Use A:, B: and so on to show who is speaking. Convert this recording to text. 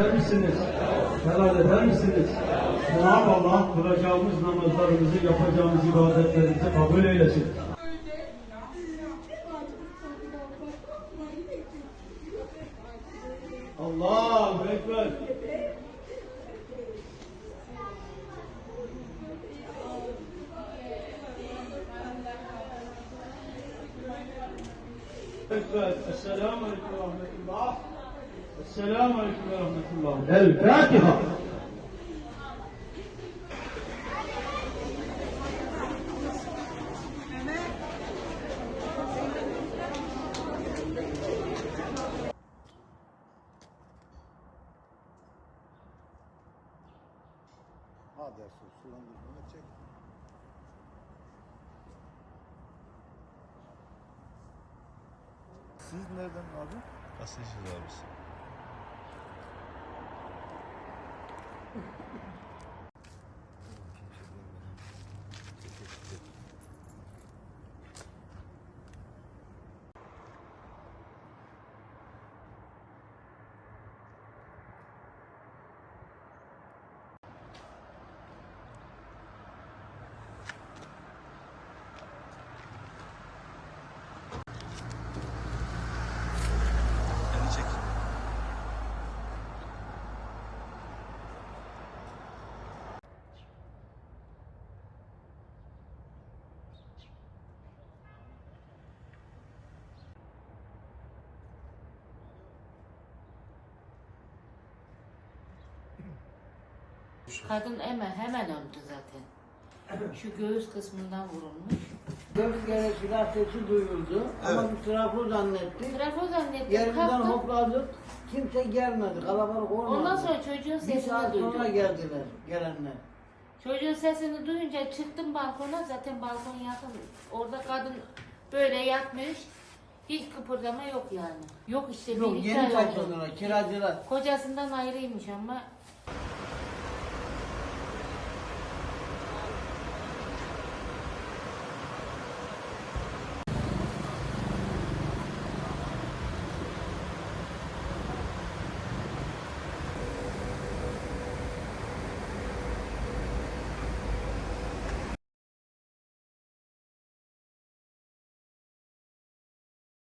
A: eder misiniz? Helal eder misiniz? Cenab-ı Allah kılacağımız namazlarımızı, yapacağımız ibadetlerimizi kabul eylesin. Allahu Ekber. Ekber. Esselamu Aleyküm ve Rahmetullah. Esselamu Aleyküm ve Rahmetullah. El Fatiha.
B: Ha çek. Siz nereden abi?
C: Gazeteciyiz abisi. Elini çek.
D: Kadın hemen hemen öldü zaten. Şu göğüs kısmından vurulmuş.
E: Dört kere silah sesi duyuldu ama bir trafo zannetti.
D: Trafo zannettim kalktım.
E: hopladık. Kimse gelmedi. Kalabalık olmadı.
D: Ondan sonra çocuğun
E: bir
D: sesini
E: saat sonra
D: duydum.
E: geldiler gelenler.
D: Çocuğun sesini duyunca çıktım balkona zaten balkon yakın. Orada kadın böyle yatmış. Hiç kıpırdama yok yani. Yok işte bir
E: Yok
D: iki
E: yeni
D: ay oldu.
E: taşındılar kiracılar.
D: Kocasından ayrıymış ama